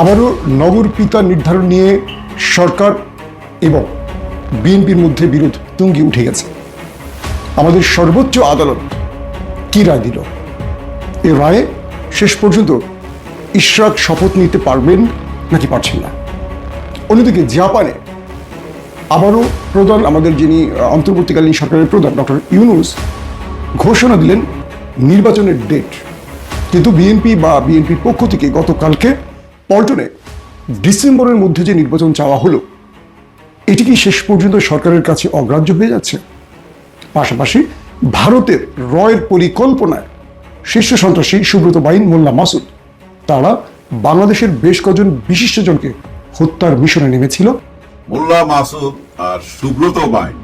আবারও নগর পিতা নির্ধারণ নিয়ে সরকার এবং বিএনপির মধ্যে বিরোধ তুঙ্গি উঠে গেছে। আমাদের সর্বোচ্চ আদালত কি রায় দিল? এ রায়ে শেষ পর্যন্ত ইশরাক শপথ নিতে পারবেন নাকি পারছেন না? অন্যদিকে জাপানে আবারও প্রধান আমাদের যিনি অন্তর্বর্তীকালীন সরকারের প্রধান, ডক্টর ইউনুস, ঘোষণা দিলেন নির্বাচনের ডেট। কিন্তু বিএনপি বা বিএনপির পক্ষ থেকে গতকালকে পল্টনে ডিসেম্বরের মধ্যে যে নির্বাচন চাওয়া হলো, এটি কি শেষ পর্যন্ত সরকারের কাছে অগ্রাহ্য হয়ে যাচ্ছে? পাশাপাশি ভারতের রয়ের পরিকল্পনায় শীর্ষ সন্ত্রাসী সুব্রত বাইন, মোল্লা মাসুদ, তারা বাংলাদেশের বেশ কজন বিশিষ্টজনকে হত্যার মিশনে নেমেছিল। মোল্লা মাসুদ আর সুব্রত বাইন,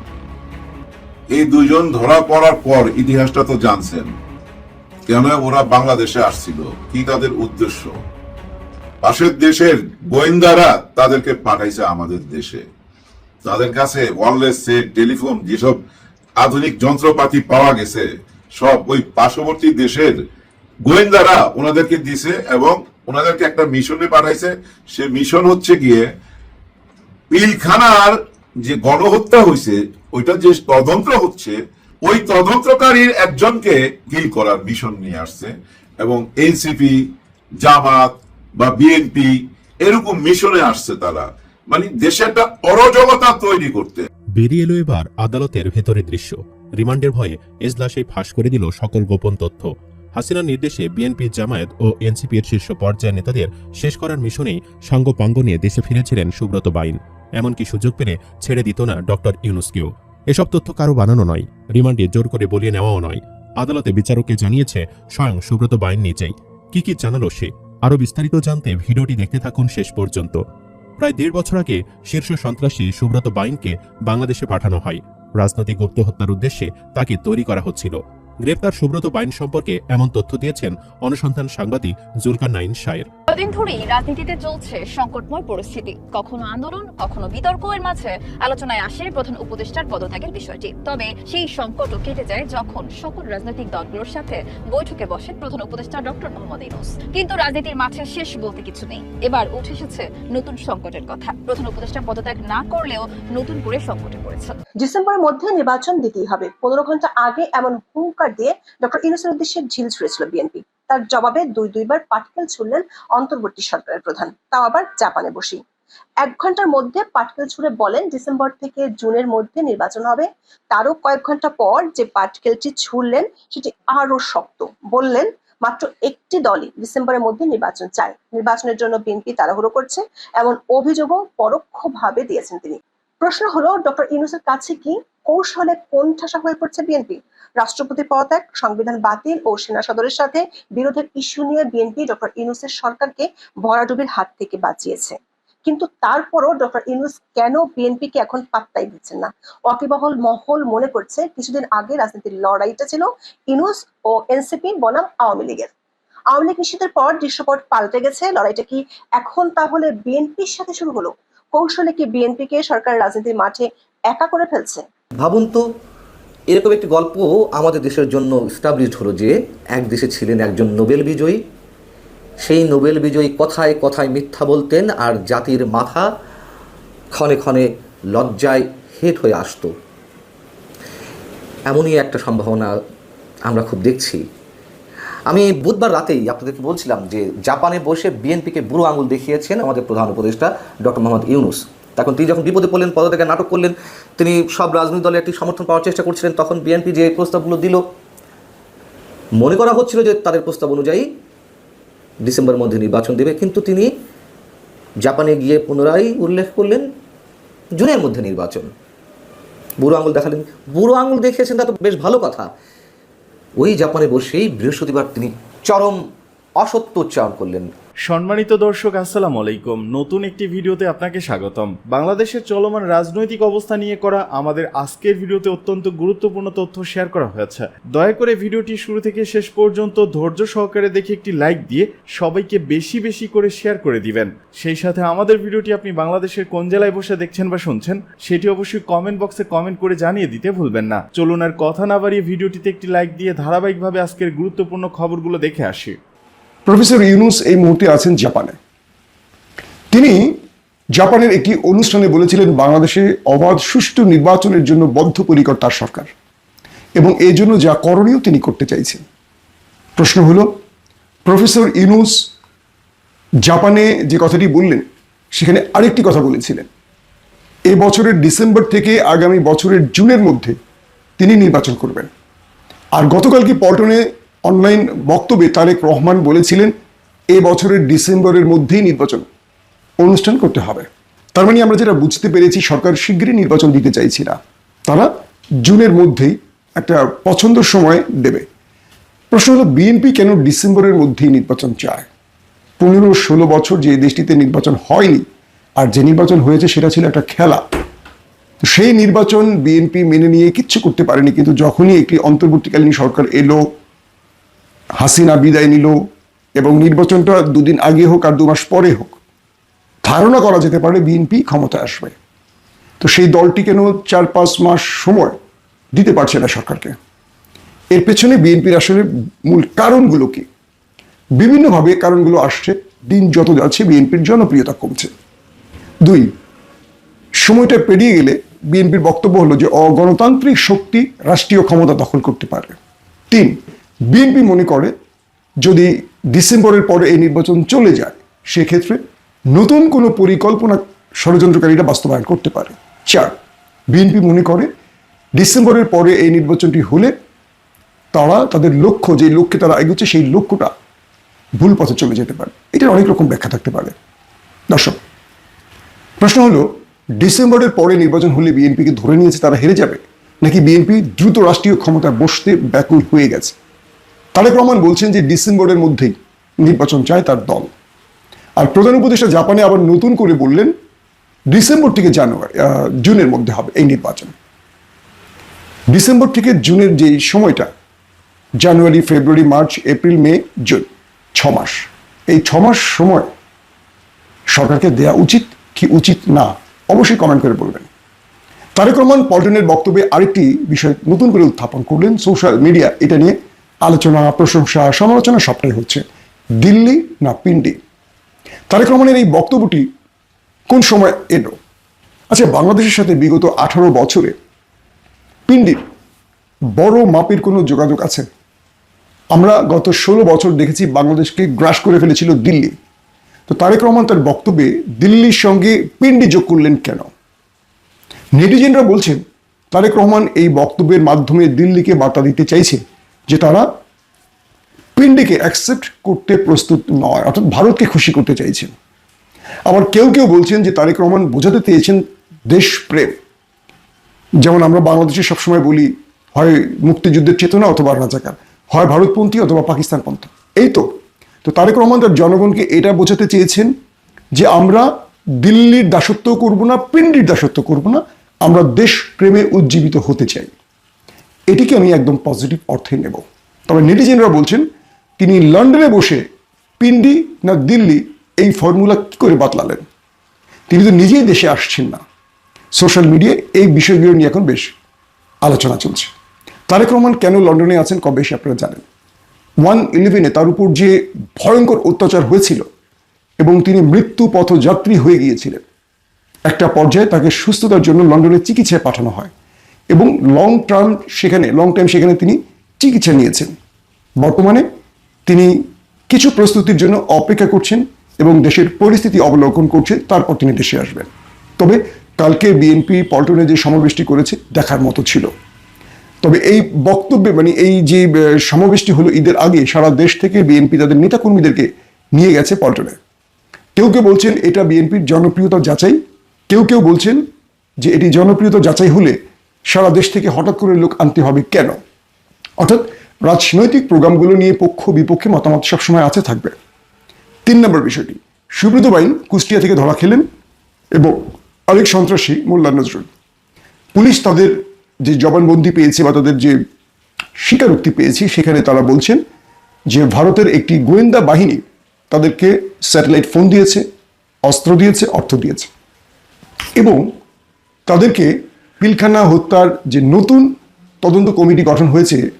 এই দুজন ধরা পড়ার পর ইতিহাসটা তো জানছেন, কেন ওরা বাংলাদেশে আসছিল, কি তাদের উদ্দেশ্য? পাশের দেশের গোয়েন্দারা তাদেরকে পাঠাইছে আমাদের দেশে। তাদের কাছে ওয়ারলেস সেট টেলিফোন যেসব আধুনিক যন্ত্রপাতি পাওয়া গেছে, সব ওই পার্শ্ববর্তী দেশের গোয়েন্দারা ওনাদেরকে দিছে এবং ওনাদেরকে একটা মিশনে পাঠাইছে। সে মিশন হচ্ছে গিয়ে পিলখানার যে গণহত্যা হয়েছে ওইটা যে তদন্ত হচ্ছে, ওই তদন্তকারীর একজনকে কিল করার মিশন নিয়ে আসছে এবং এনসিপি, জামাত বা বিএনপি এরকম মিশনে আসছে তারা। মানে দেশে একটা অরাজকতা তৈরি করতে। বেরিয়ে এলো এবার আদালতের ভেতরের দৃশ্য। রিমান্ডের ভয়ে এজলাসেই ফাঁস করে দিল সকল গোপন তথ্য। হাসিনার নির্দেশে বিএনপি জামায়াত ও এনসিপির শীর্ষ পর্যায়ের নেতাদের শেষ করার মিশনেই সাঙ্গপাঙ্গ নিয়ে দেশে ফিরেছিলেন সুব্রত বাইন। এমনকি সুযোগ পেলে ছেড়ে দিত না ডক্টর ইউনুসকেও। এসব তথ্য কারও বানানো নয়, রিমান্ডে জোর করে বলিয়ে নেওয়াও নয়। আদালতে বিচারককে জানিয়েছে স্বয়ং সুব্রত বাইন নিজেই। কি কি জানালো সে? আরও বিস্তারিত জানতে ভিডিওটি দেখতে থাকুন শেষ পর্যন্ত। প্রায় দেড় বছর আগে শীর্ষ সন্ত্রাসী সুব্রত বাইনকে বাংলাদেশে পাঠানো হয়। রাজনৈতিক গুপ্ত হত্যার উদ্দেশ্যে তাকে তৈরি করা হচ্ছিল। গ্রেপ্তার সুব্রত বাইন সম্পর্কে এমন তথ্য দিয়েছেন অনুসন্ধান সাংবাদিক জুলকার নাইন শায়ের। কদিন ধরেই রাজনীতিতে চলছে সংকটময় পরিস্থিতি। কখনো আন্দোলন কখনো বিতর্ক এর মাঝে আলোচনায় আসে প্রধান উপদেষ্টার পদত্যাগের বিষয়টি। তবে সেই সংকটও কেটে যায় যখন সকল রাজনৈতিক দলগুলোর সাথে বৈঠকে বসেন প্রধান উপদেষ্টা ডক্টর মোহাম্মদ ইউনুস। কিন্তু রাজনীতির মাঠে শেষ বলতে কিছু নেই। এবার উঠে এসেছে নতুন সংকটের কথা। প্রধান উপদেষ্টা পদত্যাগ না করলেও নতুন করে সংকটে পড়েছে। ডিসেম্বরের মধ্যে নির্বাচন দিতেই হবে। পনেরো ঘণ্টা আগে এমন হুঙ্কার দিয়ে ডক্টর ইউনুসের উদ্দেশ্যে ঝিল ছুড়েছিল বিএনপি তার জবাবে দুই দুইবার পাটকেল ছুড়লেন অন্তর্বর্তী সরকারের প্রধান। তাও আবার জাপানে বসি এক ঘণ্টার মধ্যে পাটকেল ছুড়ে বলেন ডিসেম্বর থেকে জুনের মধ্যে নির্বাচন হবে। তারও কয়েক ঘণ্টা পর যে পাটকেলটি ছুড়লেন, সেটি আরও শক্ত। বললেন, মাত্র একটি দলই ডিসেম্বরের মধ্যে নির্বাচন চায়। নির্বাচনের জন্য বিএনপি তাড়াহুড়ো করছে, এমন অভিযোগও পরোক্ষভাবে দিয়েছেন তিনি। প্রশ্ন হলো ডক্টর ইউনুসের কাছে কি কৌশলে কোণঠাসা হয়ে পড়ছে বিএনপি। রাষ্ট্রপতি পদত্যাগ, সংবিধান বাতিল ও সেনা সদরের সাথে বিরোধের ইস্যু নিয়ে বিএনপি ডক্টর ইউনুসের সরকারকে ভরাডুবির হাত থেকে বাঁচিয়েছে। কিন্তু তারপরও ডক্টর ইউনুস কেন বিএনপিকে এখন পাত্তাই দিচ্ছেন না? ওয়াকিবহল মহল মনে করছে, কিছুদিন আগে রাজনীতির লড়াইটা ছিল ইউনুস ও এনসিপি বনাম আওয়ামী লীগের। আওয়ামী লীগ নিষিদ্ধের পর দৃশ্যপট পাল্টে গেছে, লড়াইটা কি এখন তাহলে বিএনপির সাথে শুরু হলো? কৌশলে কি বিএনপিকে সরকার রাজনীতির মাঠে একা করে ফেলছে। ভাবুন তো, এরকম একটি গল্প আমাদের দেশের জন্য স্টাবলিশড হলো যে, এক দেশে ছিলেন একজন নোবেল বিজয়ী। সেই নোবেল বিজয়ী কথায় কথায় মিথ্যা বলতেন আর জাতির মাথা ক্ষণে ক্ষণে লজ্জায় হেট হয়ে আসতো। এমনই একটা সম্ভাবনা আমরা খুব দেখছি। আমি বুধবার রাতেই আপনাদেরকে বলছিলাম যে, জাপানে বসে বিএনপিকে বুড়ো আঙুল দেখিয়েছেন আমাদের প্রধান উপদেষ্টা ডক্টর মোহাম্মদ ইউনুস। তখন তিনি যখন বিপদে পড়লেন, পদত্যাগের নাটক করলেন, তিনি সব রাজনৈতিক দলের একটি সমর্থন পাওয়ার চেষ্টা করছিলেন। তখন বিএনপি যে প্রস্তাবগুলো দিল, মনে করা হচ্ছিল যে তাদের প্রস্তাব অনুযায়ী ডিসেম্বরের মধ্যে নির্বাচন দেবে। কিন্তু তিনি জাপানে গিয়ে পুনরায় উল্লেখ করলেন, জুনের মধ্যে নির্বাচন। বুড়ো আঙুল দেখালেন। বুড়ো আঙুল দেখিয়েছেন, তা তো বেশ ভালো কথা। ওই জাপানে বসেই বৃহস্পতিবার তিনি চরম অসত্য উচ্চারণ করলেন। সম্মানিত দর্শক, আসসালামু আলাইকুম। নতুন একটি ভিডিওতে আপনাকে স্বাগতম। বাংলাদেশের চলমান রাজনৈতিক অবস্থা নিয়ে করা আমাদের আজকের ভিডিওতে অত্যন্ত গুরুত্বপূর্ণ তথ্য শেয়ার করা হয়েছে। দয়া করে ভিডিওটি শুরু থেকে শেষ পর্যন্ত ধৈর্য সহকারে দেখে একটি লাইক দিয়ে সবাইকে বেশি বেশি করে শেয়ার করে দিবেন। সেই সাথে আমাদের ভিডিওটি আপনি বাংলাদেশের কোন জেলায় বসে দেখছেন বা শুনছেন, সেটি অবশ্যই কমেন্ট বক্সে কমেন্ট করে জানিয়ে দিতে ভুলবেন না। চলুন আর কথা না বাড়িয়ে ভিডিওটিতে একটি লাইক দিয়ে ধারাবাহিকভাবে আজকের গুরুত্বপূর্ণ খবরগুলো দেখে আসি। প্রফেসর ইউনুস এই মুহূর্তে আছেন জাপানে। তিনি জাপানের একটি অনুষ্ঠানে বলেছিলেন, বাংলাদেশে অবাধ সুষ্ঠু নির্বাচনের জন্য বদ্ধপরিকর তার সরকার এবং এই জন্য যা করণীয় তিনি করতে চাইছেন। প্রশ্ন হলো, প্রফেসর ইউনুস জাপানে যে কথাটি বললেন, সেখানে আরেকটি কথা বলেছিলেন। এ বছরের ডিসেম্বর থেকে আগামী বছরের জুনের মধ্যে তিনি নির্বাচন করবেন। আর গতকালকে পল্টনে অনলাইন বক্তব্যে তারেক রহমান বলেছিলেন, এ বছরের ডিসেম্বরের মধ্যেই নির্বাচন অনুষ্ঠান করতে হবে। তার মানে আমরা যেটা বুঝতে পেরেছি, সরকার শীঘ্রই নির্বাচন দিতে চাইছি না। তারা জুনের মধ্যেই একটা পছন্দ সময় দেবে। প্রশ্ন হলো বিএনপি কেন ডিসেম্বরের মধ্যেই নির্বাচন চায়? পনেরো, ষোলো বছর যে দেশটিতে নির্বাচন হয়নি, আর যে নির্বাচন হয়েছে সেটা ছিল একটা খেলা। সেই নির্বাচন বিএনপি মেনে নিয়ে কিচ্ছু করতে পারেনি, কিন্তু যখনই একটি অন্তর্বর্তীকালীন সরকার এলো হাসিনা বিদায় নিল এবং নির্বাচনটা দুদিন আগে হোক আর দু মাস পরে হোক, ধারণা করা যেতে পারে বিএনপি ক্ষমতা আসবে। তো সেই দলটি কেন চার পাঁচ মাস সময় দিতে পারছে না সরকারকে? এর পেছনে বিএনপির আসলে মূল কারণগুলো কি? বিভিন্নভাবে কারণগুলো আসছে, দিন যত যাচ্ছে বিএনপির জনপ্রিয়তা কমছে। দুই, সময়টা পেরিয়ে গেলে বিএনপির বক্তব্য হলো যে অগণতান্ত্রিক শক্তি রাষ্ট্রীয় ক্ষমতা দখল করতে পারে তিন বিএনপি মনে করে যদি ডিসেম্বরের পরে এই নির্বাচন চলে যায়, সেক্ষেত্রে নতুন কোনো পরিকল্পনা ষড়যন্ত্রকারীরা বাস্তবায়ন করতে পারে। চার, বিএনপি মনে করে ডিসেম্বরের পরে এই নির্বাচনটি হলে তারা তাদের লক্ষ্য, যে লক্ষ্যে তারা এগোচ্ছে, সেই লক্ষ্যটা ভুল পথে চলে যেতে পারে। এটার অনেক রকম ব্যাখ্যা থাকতে পারে। দর্শক, প্রশ্ন হলো, ডিসেম্বরের পরে নির্বাচন হলে বিএনপিকে ধরে নিয়েছে তারা হেরে যাবে? নাকি বিএনপি দ্রুত রাষ্ট্রীয় ক্ষমতায় বসতে ব্যাকুল হয়ে গেছে? তারেক রহমান বলছেন যে ডিসেম্বরের মধ্যেই নির্বাচন চায় তার দল। আর প্রধান উপদেষ্টা জাপানে আবার নতুন করে বললেন, ডিসেম্বর থেকে জানুয়ারি জুনের মধ্যে হবে এই নির্বাচন। ডিসেম্বর থেকে জুনের যে সময়টা, January, February, March, April, May, June, ছ মাস। এই ছ মাস সময় সরকারকে দেয়া উচিত কি উচিত না, অবশ্যই কমেন্ট করে বলবেন। তারেক রহমান পল্টনের বক্তব্যে আরেকটি বিষয় নতুন করে উত্থাপন করলেন, সোশ্যাল মিডিয়া এটা নিয়ে। আলোচনা, প্রশংসা, সমালোচনা সবটাই হচ্ছে দিল্লি না পিন্ডি। তারেক রহমানের এই বক্তব্যটি কোন সময় এলো? আচ্ছা বাংলাদেশের সাথে বিগত আঠারো বছরে পিন্ডির বড় মাপের কোনো যোগাযোগ আছে? আমরা গত ষোলো বছর দেখেছি বাংলাদেশকে গ্রাস করে ফেলেছিল দিল্লি। তো তারেক রহমান তার বক্তব্যে দিল্লির সঙ্গে পিন্ডি যোগ করলেন কেন? নেটিজেনরা বলছেন, তারেক রহমান এই বক্তব্যের মাধ্যমে দিল্লিকে বার্তা দিতে চাইছে। যে তারা পিন্ডিকে অ্যাকসেপ্ট করতে প্রস্তুত নয়, অর্থাৎ ভারতকে খুশি করতে চাইছেন। আবার কেউ কেউ বলছেন যে তারেক রহমান বোঝাতে চেয়েছেন দেশপ্রেম। যেমন আমরা বাংলাদেশে সবসময় বলি, হয় মুক্তিযুদ্ধের চেতনা অথবা রাজাকার, হয় ভারতপন্থী অথবা পাকিস্তানপন্থী। এই তো তো তারেক রহমান তার জনগণকে এটা বোঝাতে চেয়েছেন যে আমরা দিল্লির দাসত্ব করব না, পিন্ডির দাসত্ব করব না, আমরা দেশপ্রেমে উজ্জীবিত হতে চাই। এটিকে আমি একদম পজিটিভ অর্থে নেব। তবে নেটিজেনরা বলছেন, তিনি লন্ডনে বসে পিন্ডি না দিল্লি এই ফর্মুলা কি করে বাতলালেন? তিনি তো নিজেই দেশে আসছেন না। সোশ্যাল মিডিয়ায় এই বিষয়গুলো নিয়ে এখন বেশ আলোচনা চলছে। তারেক রহমান কেন লন্ডনে আছেন কবে বেশি আপনারা জানেন? ওয়ান ইলেভেনে তার উপর যে ভয়ঙ্কর অত্যাচার হয়েছিল এবং তিনি মৃত্যু পথযাত্রী হয়ে গিয়েছিলেন, একটা পর্যায়ে তাকে সুস্থতার জন্য লন্ডনে চিকিৎসায় পাঠানো হয়। এবং লং টার্ম সেখানে লং টাইম সেখানে তিনি চিকিৎসা নিয়েছেন। বর্তমানে তিনি কিছু প্রস্তুতির জন্য অপেক্ষা করছেন এবং দেশের পরিস্থিতি অবলোকন করছে, তারপর তিনি দেশে আসবেন। তবে কালকে বিএনপি পল্টনে যে সমাবেশটি করেছে, দেখার মতো ছিল। তবে এই বক্তব্যে মানে এই যে সমাবেশটি হলো ঈদের আগে, সারা দেশ থেকে বিএনপি তাদের নেতাকর্মীদেরকে নিয়ে গেছে পল্টনে। কেউ কেউ বলছেন, এটা বিএনপির জনপ্রিয়তা যাচাই। কেউ কেউ বলছেন যে, এটি জনপ্রিয়তা যাচাই হলে সারা দেশ থেকে হঠাৎ করে লোক আনতে হবে কেন? অর্থাৎ রাজনৈতিক প্রোগ্রামগুলো নিয়ে পক্ষ বিপক্ষে মতামত সবসময় আছে, থাকবে। তিন নম্বর বিষয়টি, সুব্রত বাইন কুষ্টিয়া থেকে ধরা খেলেন এবং আরেক সন্ত্রাসী মোল্লা নজরুল। পুলিশ তাদের যে জবানবন্দি পেয়েছে বা তাদের যে স্বীকারোক্তি পেয়েছি, সেখানে তারা বলছেন যে ভারতের একটি গোয়েন্দা বাহিনী তাদেরকে স্যাটেলাইট ফোন দিয়েছে, অস্ত্র দিয়েছে, অর্থ দিয়েছে এবং তাদেরকে পিলখানা হত্যার যে নতুন তদন্ত কমিটি গঠন হয়েছে,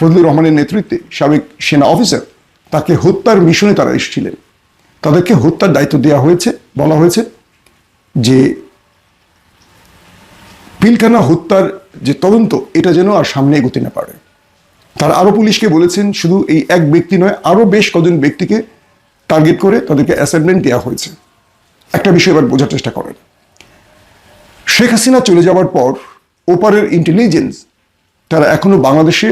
ফজলুর রহমানের নেতৃত্বে সাবেক সেনা অফিসার, তাকে হত্যার মিশনে তারা এসেছিলেন। তাদেরকে হত্যার দায়িত্ব দেওয়া হয়েছে, বলা হয়েছে যে পিলখানা হত্যার যে তদন্ত, এটা যেন আর সামনে এগোতে না পারে। তারা আরও পুলিশকে বলেছেন, শুধু এই এক ব্যক্তি নয়, আরও বেশ কজন ব্যক্তিকে টার্গেট করে তাদেরকে অ্যাসাইনমেন্ট দেওয়া হয়েছে। একটা বিষয় এবার বোঝার চেষ্টা করেন। শেখ হাসিনা চলে যাওয়ার পর ওপারের ইন্টেলিজেন্স তারা এখনও বাংলাদেশে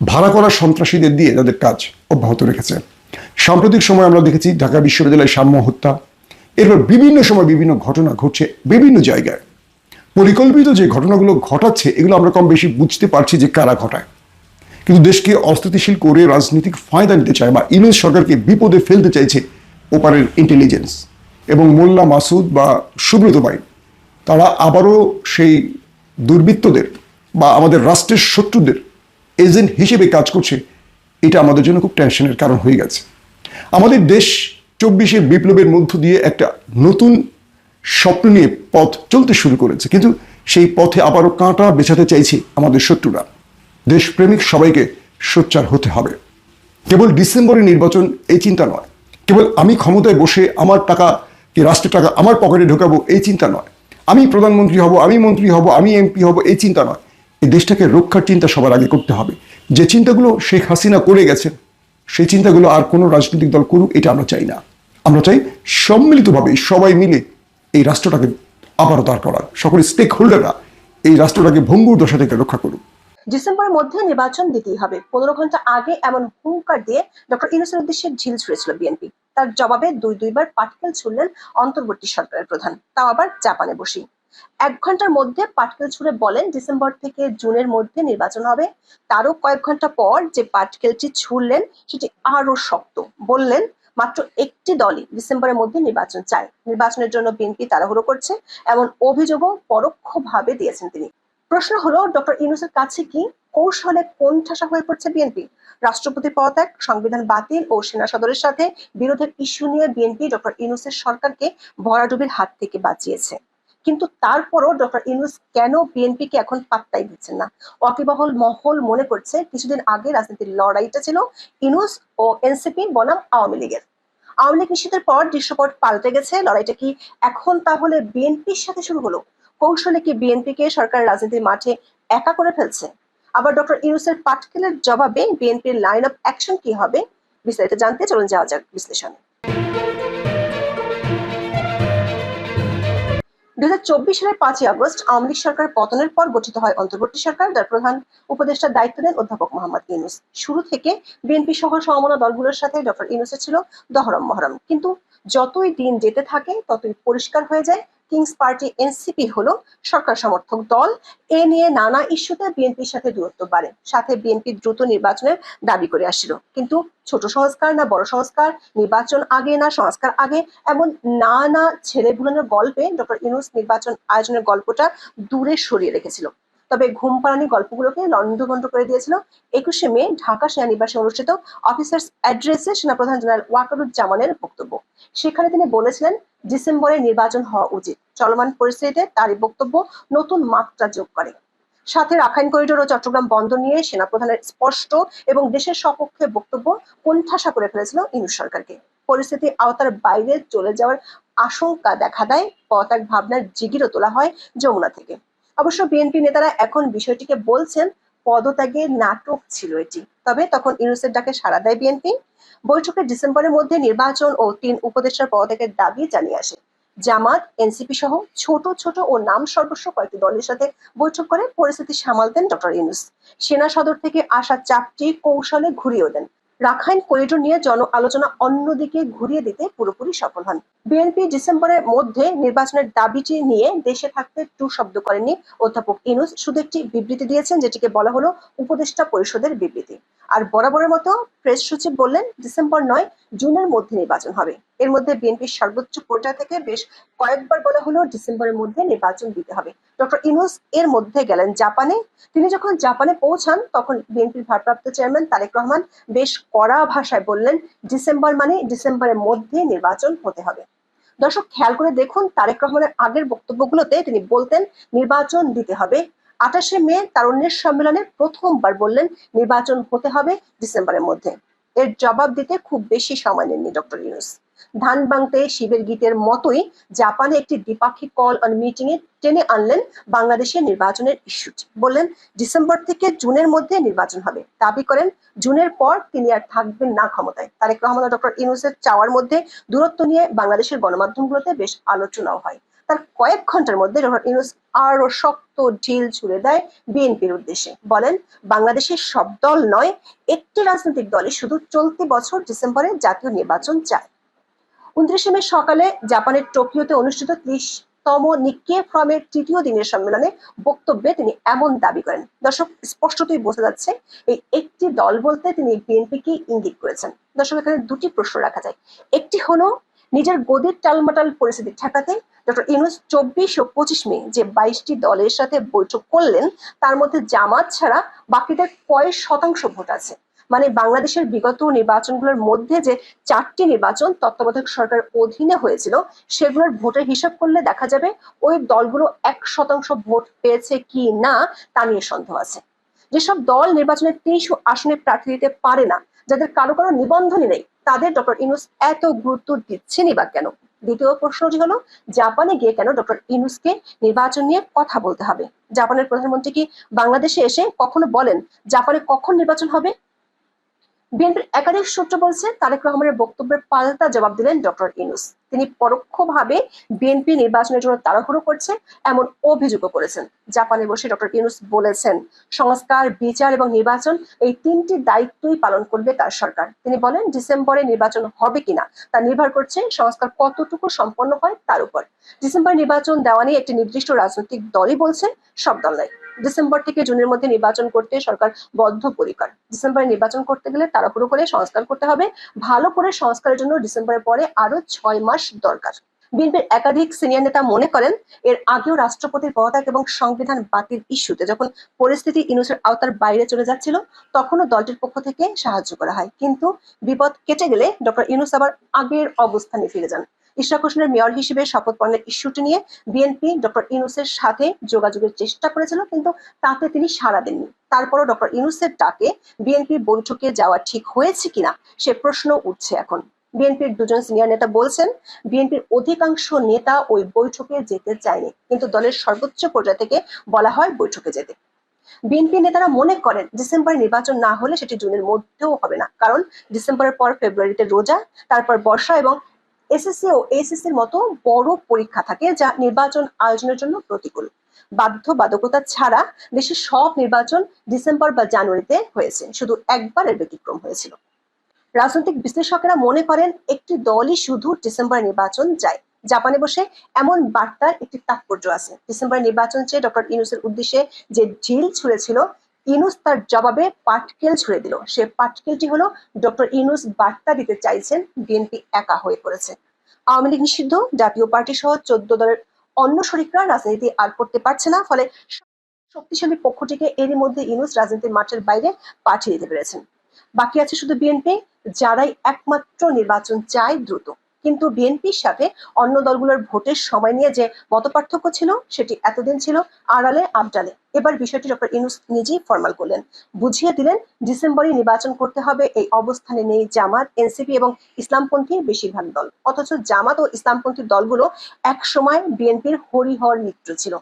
ভাড়া করা সন্ত্রাসীদের দিয়ে তাদের কাজ অব্যাহত রেখেছে। সাম্প্রতিক সময় আমরা দেখেছি ঢাকা বিশ্ববিদ্যালয়ের সাম্য হত্যা, এরপর বিভিন্ন সময় বিভিন্ন ঘটনা ঘটছে বিভিন্ন জায়গায়। পরিকল্পিত যে ঘটনাগুলো ঘটাচ্ছে, এগুলো আমরা কম বেশি বুঝতে পারছি যে কারা ঘটায়। কিন্তু দেশকে অস্থিতিশীল করে রাজনৈতিক ফায়দা নিতে চায় বা ইউনুস সরকারকে বিপদে ফেলতে চাইছে ওপারের ইন্টেলিজেন্স এবং মোল্লা মাসুদ বা সুব্রত বাইন তারা আবারও সেই দুর্বৃত্তদের বা আমাদের রাষ্ট্রের শত্রুদের এজেন্ট হিসেবে কাজ করছে। এটা আমাদের জন্য খুব টেনশনের কারণ হয়ে গেছে। আমাদের দেশ চব্বিশের বিপ্লবের মধ্য দিয়ে একটা নতুন স্বপ্ন নিয়ে পথ চলতে শুরু করেছে। কিন্তু সেই পথে আবারও কাঁটা বেছাতে চাইছে আমাদের শত্রুরা। দেশপ্রেমিক সবাইকে সোচ্চার হতে হবে। কেবল ডিসেম্বরের নির্বাচন এই চিন্তা নয়। কেবল আমি ক্ষমতায় বসে আমার টাকা কি রাষ্ট্রের টাকা আমার পকেটে ঢোকাবো এই চিন্তা নয়। আমি প্রধানমন্ত্রী হব, আমি মন্ত্রী হব, আমি এমপি হব, এই চিন্তা নয়। এই দেশটাকে রক্ষার চিন্তা সবার আগে করতে হবে। যে চিন্তাগুলো শেখ হাসিনা করে গেছেন, সেই চিন্তাগুলো আর কোনো রাজনৈতিক দল করুক, এটা আমরা চাই না। আমরা চাই সম্মিলিতভাবে সবাই মিলে এই রাষ্ট্রটাকে আবারও দাঁড় করার সকল স্টেক হোল্ডাররা এই রাষ্ট্রটাকে ভঙ্গুর দশা থেকে রক্ষা করুক। ডিসেম্বরের মধ্যে নির্বাচন দিতেই হবে। পনেরো ঘণ্টা আগে এমন হুঙ্কার দিয়ে ডক্টর ইউনুসের উদ্দেশ্যে ঝিল ছুড়েছিল বিএনপি। তার জবাবে দুই দুইবার পাটকেল ছুড়লেন অন্তর্বর্তী সরকারের প্রধান। তাও আবার জাপানে বসি এক ঘণ্টার মধ্যে পাটকেল ছুড়ে বলেন ডিসেম্বর থেকে জুনের মধ্যে নির্বাচন হবে। তারও কয়েক ঘণ্টা পর যে পাটকেলটি ছুড়লেন, সেটি আরও শক্ত। বললেন, মাত্র একটি দলই ডিসেম্বরের মধ্যে নির্বাচন চায়। নির্বাচনের জন্য বিএনপি তাড়াহুড়ো করছে, এমন অভিযোগও পরোক্ষভাবে দিয়েছেন তিনি। প্রশ্ন হলো, ডক্টর ইউনুসের কাছে কি কৌশলে কোণঠাসা হয়ে পড়ছে বিএনপি? রাষ্ট্রপতি পদত্যাগ, সংবিধান বাতিল ও সেনা সদরের সাথে বিরোধের ইস্যু নিয়ে বিএনপি ডক্টর ইউনুসের সরকারকে ভরাডুবির হাত থেকে বাঁচিয়েছে। কিন্তু তারপরও ডক্টর ইউনুস কেন বিএনপিকে এখন পাত্তাই দিচ্ছেন না? ওয়াকিবহল মহল মনে করছে, কিছুদিন আগে রাজনীতির লড়াইটা ছিল ইউনুস ও এনসিপি বনাম আওয়ামী লীগের। আওয়ামী লীগ নিষিদ্ধের পর দৃশ্যপট পাল্টে গেছে, লড়াইটা কি এখন তাহলে বিএনপির সাথে শুরু হলো? কৌশলে কি বিএনপিকে সরকার রাজনীতির মাঠে একা করে ফেলছে? আবার ডক্টর ইউনুসের পাটকেলের জবাবে বিএনপির লাইন অফ অ্যাকশন কি হবে? বিস্তারিত জানতে চলুন যাওয়া যাক বিশ্লেষণে। সালের পাঁচই আগস্ট আওয়ামী লীগ সরকার পতনের পর গঠিত হয় অন্তর্বর্তী সরকার, যার প্রধান উপদেষ্টার দায়িত্ব নেন অধ্যাপক মোহাম্মদ ইউনুস। শুরু থেকে বিএনপি সহ সমমনা দলগুলোর সাথে ডক্টর ইউনুসের ছিল দহরম মহরম। কিন্তু যতই দিন যেতে থাকে, ততই পরিষ্কার হয়ে যায় কিংস পার্টি এনসিপি হলো সরকার সমর্থক দল। এ নিয়ে নানা ইস্যুতে বিএনপির সাথে দূরত্ব বাড়ে। সাথে বিএনপি দ্রুত নির্বাচনের দাবি করে আসছিল। কিন্তু ছোট সংস্কার না বড় সংস্কার, নির্বাচন আগে না সংস্কার আগে, এমন নানা ছেলে ভুলানোর গল্পে ডক্টর ইউনুস নির্বাচন আয়োজনের গল্পটা দূরে সরিয়ে রেখেছিল। তবে ঘুম পাড়ানি গল্পগুলোকে লন্ডভন্ড করে দিয়েছিল। একুশে মে ঢাকা সেনানিবাসে অনুষ্ঠিত অফিসার্স অ্যাড্রেসে সেনাপ্রধান জেনারেল ওয়াকারুজ্জামানের বক্তব্য। সেখানে তিনি বলেছিলেন, ডিসেম্বরে নির্বাচন হওয়া উচিত। চলমান পরিস্থিতিতে তারই বক্তব্য নতুন মাত্রা যোগ করে। সাথে রাখাইন করিডোর ও চট্টগ্রাম বন্দর নিয়ে সেনাপ্রধানের স্পষ্ট এবং দেশের সপক্ষে বক্তব্য কোণঠাসা করে ফেলেছিল ইউনুস সরকারকে। পরিস্থিতি আওতার বাইরে চলে যাওয়ার আশঙ্কা দেখা দেয় পতাক ভাবনার জিগিরও তোলা হয় যমুনা থেকে। অবশ্য বিএনপি নেতারা এখন বিষয়টিকে বলছেন, পদত্যাগে নাটক ছিল এটি। তবে তখন ইউনুসের ডাকে সাড়া দেয় বিএনপি বৈঠকে ডিসেম্বরের মধ্যে নির্বাচন ও তিন উপদেষ্টার পদত্যাগের দাবি জানিয়ে আসে। জামাত এনসিপি সহ ছোট ছোট ও নাম সর্বস্ব কয়েকটি দলের সাথে বৈঠক করে পরিস্থিতি সামাল দেন ডক্টর ইউনুস। সেনা সদর থেকে আসা চাপটি কৌশলে ঘুরিয়েও দেন। রাখাইন করিডোর নিয়ে জন আলোচনা অন্যদিকে ঘুরিয়ে দিতে পুরোপুরি সফল হন। বিএনপি ডিসেম্বরের মধ্যে নির্বাচনের দাবিটি নিয়ে দেশে থাকতে টু শব্দ করেনি অধ্যাপক ইনুস। শুধু একটি বিবৃতি দিয়েছেন, যেটিকে বলা হলো উপদেষ্টা পরিষদের বিবৃতি। আর বরাবরের মতো প্রেস সচিব বললেন ডিসেম্বর নয়, জুনের মধ্যে নির্বাচন হবে। এর মধ্যে বিএনপির সর্বোচ্চ পর্যায় থেকে বেশ কয়েকবার বলা হলো ডিসেম্বরের মধ্যে নির্বাচন দিতে হবে। ডক্টর ইনুস এর মধ্যে গেলেন জাপানে। তিনি যখন জাপানে পৌঁছান, তখন বিএনপির ভারপ্রাপ্ত চেয়ারম্যান তারেক রহমান বেশ কড়া ভাষায় বললেন ডিসেম্বর মানে ডিসেম্বরের মধ্যে নির্বাচন হতে হবে। দর্শক, খেয়াল করে দেখুন, তারেক রহমানের আগের বক্তব্যগুলোতে তিনি বলতেন, নির্বাচন দিতে হবে। আঠাশে মে তারুণ্যের সম্মেলনে প্রথমবার বললেন, নির্বাচন হতে হবে ডিসেম্বরের মধ্যে। এর জবাব দিতে খুব বেশি সময় নেননি ডক্টর ইউনুস। ধান বাংতে শিবের গীতের মতোই জাপানে একটি দ্বিপাক্ষিক কল অন মিটিং এ টেনে আনলেন বাংলাদেশের নির্বাচনের ইস্যুটি। বললেন, ডিসেম্বর থেকে জুনের মধ্যে নির্বাচন হবে। দাবি করেন, জুনের পর তিনি আর থাকবেন না ক্ষমতায়। তারেক রহমান ডক্টর ইউনুসের চাওয়ার মধ্যে দূরত্ব নিয়ে বাংলাদেশের গণমাধ্যমগুলোতে বেশ আলোচনাও হয়। তার কয়েক ঘণ্টার মধ্যে ইউনুস আরও শক্ত ঢিল ছুড়ে দেয় বিএনপির উদ্দেশ্যে। বলেন, বাংলাদেশের সব দল নয়, একটি রাজনৈতিক দলই শুধু চলতি বছর ডিসেম্বরে জাতীয় নির্বাচন চায়। উনত্রিশে মে সকালে জাপানের টোকিওতে অনুষ্ঠিত ত্রিশতম নিক্কে ফ্রমের তৃতীয় দিনের সম্মেলনে বক্তব্যে তিনি এমন দাবি করেন। দর্শক, স্পষ্টতই বোঝা যাচ্ছে, এই একটি দল বলতে তিনি বিএনপিকে ইঙ্গিত করেছেন। দর্শক, এখানে দুটি প্রশ্ন রাখা যায়। একটি হলো, নিজের গদির টালমাটাল পরিস্থিতি ঠেকাতে ডক্টর ইউনুস চব্বিশ ও পঁচিশ মে যে বাইশটি দলের সাথে বৈঠক করলেন, তার মধ্যে জামাত ছাড়া বাকিদের কয়েক শতাংশ ভোট আছে। মানে বাংলাদেশের বিগত নির্বাচনগুলোর মধ্যে যে চারটি নির্বাচন তত্ত্বাবধায়ক সরকার অধীনে হয়েছিল, সেগুলোর ভোটের হিসাব করলে দেখা যাবে ওই দলগুলো এক শতাংশ ভোট পেয়েছে কি না, তা নিয়ে সন্দেহ আছে। যেসব দল নির্বাচনে তেইশ আসনে প্রার্থী দিতে পারে না, যাদের কারও কারও নিবন্ধনই নেই, তাদের ডক্টর ইনুস এত গুরুত্ব দিচ্ছেনই বা কেন? দ্বিতীয় প্রশ্নটি হলো, জাপানে গিয়ে কেন ডক্টর ইনুসকে নির্বাচন নিয়ে কথা বলতে হবে? জাপানের প্রধানমন্ত্রী কি বাংলাদেশে এসে কখনো বলেন, জাপানে কখন নির্বাচন হবে? বিএনপির একাধিক সূত্র বলছে, তারেক রহমানের বক্তব্যের পাল্টা জবাব দিলেন ডক্টর ইনুস তিনি পরোক্ষভাবে বিএনপি নির্বাচনের জন্য তাড়াহুড়ো করছে, এমন অভিযোগও করেছেন। জাপানে বসে ডক্টর ইনুস বলেছেন, সংস্কার, বিচার এবং নির্বাচন এই তিনটি দায়িত্বই পালন করবে তার সরকার। তিনি বলেন, ডিসেম্বরে নির্বাচন হবে কিনা তা নির্ভর করছে সংস্কার কতটুকু সম্পন্ন হয় তার উপর। ডিসেম্বর নির্বাচন দেওয়া নিয়ে একটি নির্দিষ্ট রাজনৈতিক দলই বলছে, সব দল নয়। ডিসেম্বর থেকে জুনের মধ্যে নির্বাচন করতে সরকার বদ্ধপরিকর। ডিসেম্বরে নির্বাচন করতে গেলে তাড়াহুড়ো করে সংস্কার করতে হবে। ভালো করে সংস্কারের জন্য ডিসেম্বরের পরে আরও ছয় মাস দরকার। বিএনপির একাধিক সিনিয়র নেতা মনে করেন, এর আগেও রাষ্ট্রপতির পদত্যাগ এবং সংবিধান বাতিল ইস্যুতে যখন পরিস্থিতি ইনুসের আওতার বাইরে চলে যাচ্ছিল, তখনও দলটির পক্ষ থেকে সাহায্য করা হয়। কিন্তু বিপদ কেটে গেলে ডক্টর ইনুস আবার আগের অবস্থানে ফিরে যান। ইশরাক হোসেনের মেয়র হিসেবে শপথ পালনের ইস্যুটি নিয়ে বিএনপি ডক্টর ইনুসের সাথে যোগাযোগের চেষ্টা করেছিল, কিন্তু তাতে তিনি সাড়া দেননি। তারপরও ডক্টর ইনুসের ডাকে বিএনপি বৈঠকে যাওয়া ঠিক হয়েছে কিনা সে প্রশ্ন উঠছে এখন। বিএনপির দুজন সিনিয়র নেতা বলছেন, বিএনপির অধিকাংশ নেতা ওই বৈঠকে যেতে চায়নি, কিন্তু দলের সর্বোচ্চ পর্যায় থেকে বলা হয় বৈঠকে যেতে। বিএনপি নেতারা মনে করেন ডিসেম্বরে নির্বাচন না হলে সেটি জুনের মধ্যেও হবে না, কারণ ডিসেম্বরের পর ফেব্রুয়ারিতে রোজা, তারপর বর্ষা এবং এসএসসি ও এসএসসির মতো বড় পরীক্ষা থাকে যা নির্বাচন আয়োজনের জন্য প্রতিকূল। বাধ্যবাধকতা ছাড়া দেশের সব নির্বাচন ডিসেম্বর বা জানুয়ারিতে হয়েছে, শুধু একবারের ব্যতিক্রম হয়েছিল। রাজনৈতিক বিশ্লেষকেরা মনে করেন একটি দলই শুধু ডিসেম্বর নির্বাচন যায় জাপানে বসে এমন বার্তার একটি তাৎপর্য আছে। ডিসেম্বর নির্বাচন চেয়ে ডক্টর ইনুসের উদ্দেশ্যে যে ঢিল ছুড়েছিল ইনুস তার জবাবে পাটকেল ছুড়ে দিল। সে পাটকেলটি হলো ডক্টর ইনুস বার্তা দিতে চাইছেন, বিএনপি একা হয়ে পড়েছে। আওয়ামী লীগ নিষিদ্ধ, জাতীয় পার্টি সহ চোদ্দ দলের অন্য শরিকরা রাজনীতি আর করতে পারছে না, ফলে শক্তিশালী পক্ষটিকে এরই মধ্যে ইনুস রাজনীতির মাঠের বাইরে পাঠিয়ে দিতে পেরেছেন। বাকি আছে শুধু বিএনপি, যারাই একমাত্র নির্বাচন চায় দ্রুত। কিন্তু বিএনপির সাথে অন্য দলগুলোর ভোটের সময় নিয়ে যে মতপার্থক্য ছিল, সেটি এতদিন ছিল আড়ালে আবডালে এবার বিষয়টি ডক্টর ইনুস নিজেই ফরমাল করলেন। বুঝিয়ে দিলেন ডিসেম্বরে নির্বাচন করতে হবে, এই অবস্থানে নেই জামাত, এনসিপি এবং ইসলামপন্থী বেশিরভাগ দল। অথচ জামাত ও ইসলামপন্থী দলগুলো এক সময় বিএনপির হরিহর মিত্র ছিল।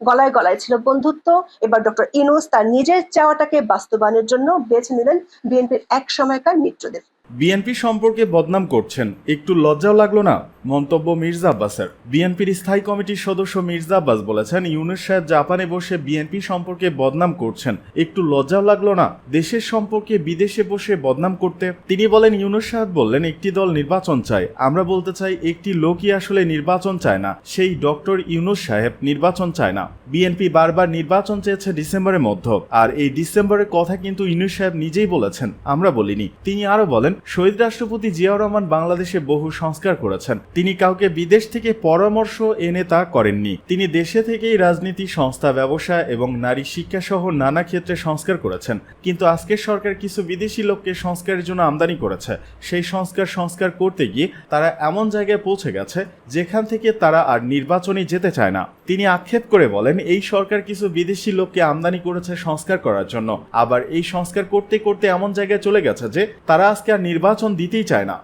গলায় গলায় ছিল বন্ধুত্ব। এবার ডক্টর ইনুস তার নিজের চাওয়াটাকে বাস্তবায়নের জন্য বেছে নিলেন বিএনপির এক সময়কার মিত্রদের। বিএনপি সম্পর্কে বদনাম করছেন। একটু লজ্জাও লাগল না? মন্তব্য মির্জা আব্বাসের। বিএনপির স্থায়ী কমিটির সদস্য মির্জা আব্বাস বলেছেন, ইউনুস সাহেব জাপানে বসে বিএনপি সম্পর্কে বদনাম করছেন। একটু লজ্জাও লাগল না? দেশের সম্পর্কে বিদেশে বসে বদনাম করতে? তিনি বলেন, ইউনুস সাহেব বললেন, একটি দল নির্বাচন চায়। আমরা বলতে চাই, একটি লোকই আসলে নির্বাচন চায় না। সেই ডক্টর ইউনুস সাহেব নির্বাচন চায় না। বিএনপি বারবার নির্বাচন চেয়েছে ডিসেম্বরের মধ্যে। আর এই ডিসেম্বরের কথা কিন্তু ইউনুস সাহেব নিজেই বলেছেন। আমরা বলিনি। তিনি আরও বলেন শহীদ রাষ্ট্রপতি জিয়াউর রহমান বাংলাদেশে বহু সংস্কার করেছেন। তিনি কাউকে বিদেশ থেকে পরামর্শ এনে তা করেননি। তিনি দেশে থেকেই রাজনীতি, সংস্থা, ব্যবসা এবং নারী শিক্ষা সহ নানা ক্ষেত্রে সংস্কার করেছেন। কিন্তু আজকের সরকার কিছু বিদেশি লোককে সংস্কারের জন্য আমদানি করেছে। সেই সংস্কার সংস্কার করতে গিয়ে তারা এমন জায়গায় পৌঁছে গেছে যেখান থেকে তারা আর নির্বাচনে যেতে চায় না। তিনি আক্ষেপ করে বলেন, এই সরকার কিছু বিদেশি লোককে আমদানি করেছে সংস্কার করার জন্য। আবার এই সংস্কার করতে করতে এমন জায়গায় চলে গেছে যে তারা আজকে আর নির্বাচন দিতেই চায় না।